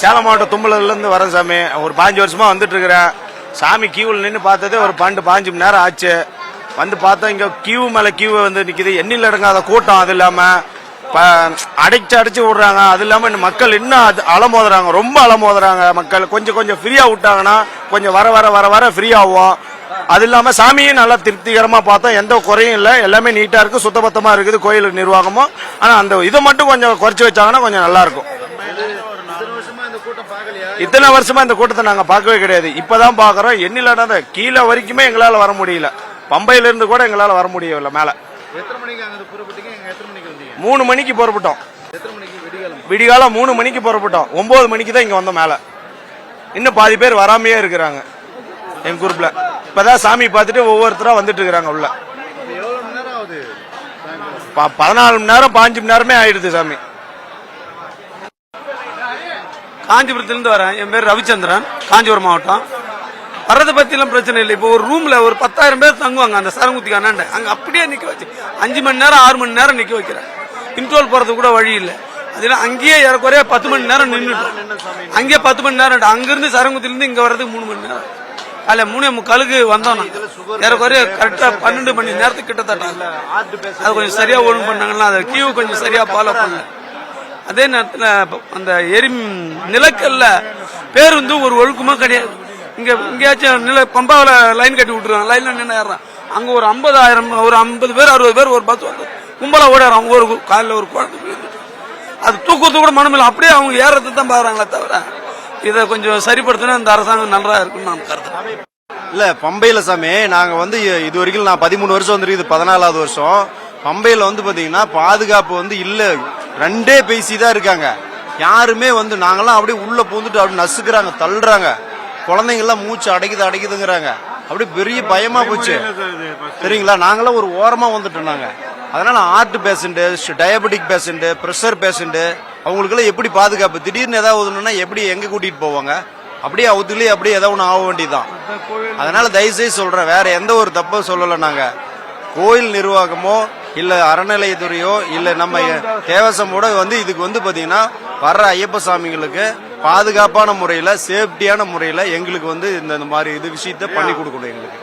சேலம் மாவட்டம் தும்பலூர்லேருந்து வரேன் சாமி. ஒரு பாஞ்சு வருஷமா வந்துட்டு இருக்கிறேன். சாமி கியூவில் நின்று பார்த்ததே ஒரு பன்னெண்டு பாஞ்சு மணி நேரம் ஆச்சு. வந்து பார்த்தா இங்கே கியூ மேலே கியூ வந்து நிற்கிது எண்ணில் அடங்காத கூட்டம் அது இல்லாமல் அடைச்சு அடைச்சு விடுறாங்க. அது இல்லாமல் இந்த மக்கள் இன்னும் அது அலமோதுறாங்க. ரொம்ப அலமோதுறாங்க மக்கள். கொஞ்சம் கொஞ்சம் ஃப்ரீயாக விட்டாங்கன்னா கொஞ்சம் வர வர வர வர ஃப்ரீயாகும் அது இல்லாமல் சாமியும் நல்லா திருப்திகரமாக பார்த்தோம் எந்த குறையும் இல்லை. எல்லாமே நீட்டாக இருக்குது சுத்தபத்தமாக இருக்குது கோயில் நிர்வாகமும். ஆனால் அந்த இதை மட்டும் கொஞ்சம் குறைச்சி வச்சாங்கன்னா கொஞ்சம் நல்லா இருக்கும். இத்தனை வருஷமா இந்த கூட்டத்தை நாங்க பார்க்கவே கிடையாது. இப்பதான் பாக்குறோம் எண்ணிலாடாத கீழே வரைக்குமே எங்களால வர முடியல. பம்பையில இருந்து கூட எங்களால வர முடியல மேல. மூணு மணிக்கு புறப்பட்டோம். விடிகாலம் மூணு மணிக்கு புறப்பட்டோம். ஒன்பது மணிக்கு தான் இங்க வந்தோம் மேல. இன்னும் பாதி பேர் வராமையே இருக்கிறாங்க எங்க குரூப்ல இப்பதான் சாமி பார்த்துட்டு ஒவ்வொருத்தரா வந்துட்டு இருக்கிறாங்க உள்ள. பதினாலு மணி நேரம் பாஞ்சு மணி நேரமே ஆயிடுது சாமி. காஞ்சிபுரத்திலிருந்து வரேன். என் பேர் ரவிச்சந்திரன். காஞ்சிபுரம் மாவட்டம். வர்றதை பற்றிலாம் பிரச்சனை இல்லை. இப்போ ஒரு ரூமில் ஒரு பத்தாயிரம் பேர் தங்குவாங்க. அந்த சரங்குத்திக்கு அண்ணாண்ட. அங்கே அப்படியே நிற்க வச்சு. அஞ்சு மணி நேரம் ஆறு மணி நேரம் நிற்க வைக்கிறேன். இன்ட்ரோல் போகிறதுக்கு கூட வழி இல்லை. அதில் அங்கேயே ஏறக்குறைய பத்து மணி நேரம் நின்றுட்டோம் அங்கேயே பத்து மணி நேரம் அங்கேருந்து சரங்குத்திலேருந்து இங்கே வர்றதுக்கு மூணு மணி நேரம். அல்ல மூணே முக்காலுக்கு வந்தோம் ஏறக்குறைய கரெக்டாக பன்னெண்டு மணி நேரத்துக்கு கிட்டத்தட்ட. அது கொஞ்சம் சரியாக ஒழுங்கு பண்ணாங்கன்னா அதை கியூ கொஞ்சம் சரியாக ஃபாலோ பண்ணல. அதே நேரத்தில் அந்த எரி நிலக்கல்ல பேருந்து ஒரு ஒழுக்கமாக கிடையாது. இங்கே இங்கேயாச்சும் நில பம்பாவில் லைன் கட்டி விட்டுருவாங்க. லைனில் நின்று ஏறான் அங்கே ஒரு ஐம்பதாயிரம் ஒரு ஐம்பது பேர் அறுபது பேர் ஒரு பஸ் வந்து கும்பலா அவங்க ஒரு காலில் ஒரு குழந்தை விழுந்து. அது தூக்கத்து கூட மனமில்லை அப்படியே அவங்க ஏறத்தை தான் பாக்குறாங்களே தவிர இதை கொஞ்சம் சரிப்படுத்தினா இந்த அரசாங்கம் நல்லா இருக்குன்னு நான் கருதுறேன். இல்ல பம்பையில சாமி நாங்க வந்து இது வரைக்கும் நான் பதிமூணு வருஷம் வந்துருக்கு இது பதினாலாவது வருஷம். பம்பையில வந்து பாத்தீங்கன்னா பாதுகாப்பு வந்து இல்லை. ரெண்டே பேசி தான் இருக்காங்க. யாருமே வந்து நாங்கெல்லாம் அப்படியே உள்ள பூந்துட்டு அப்படி நசுக்குறாங்க தள்ளுறாங்க. குழந்தைங்க எல்லாம் மூச்சு அடைக்குது அடைக்குதுங்கிறாங்க. அப்படியே பெரிய பயமா போச்சு. சரிங்களா நாங்களாம் ஒரு ஓரமா வந்துட்டோம் நாங்க. அதனால heart patient diabetic patient pressure patient அவங்களுக்கெல்லாம் எப்படி பாதுகாப்பு? திடீர்னு ஏதாவது ஒண்ணுன்னா எப்படி எங்க கூட்டிட்டு போவாங்க? அப்படியே அவுத்துலயே அப்படியே ஏதாவது ஒன்று ஆக வேண்டியதுதான். அதனால தயவுசெய்து சொல்றேன் வேற எந்த ஒரு தப்பும் சொல்லல நாங்க. கோயில் நிர்வாகமோ இல்ல அறநிலையத்துறையோ இல்ல நம்ம தேவசமோட வந்து இதுக்கு வந்து பாத்தீங்கன்னா வர்ற ஐயப்ப சாமிகளுக்கு பாதுகாப்பான முறையில சேஃப்டியான முறையில எங்களுக்கு வந்து இந்த இந்த மாதிரி இது விஷயத்த பண்ணி கொடுக்கணும் எங்களுக்கு.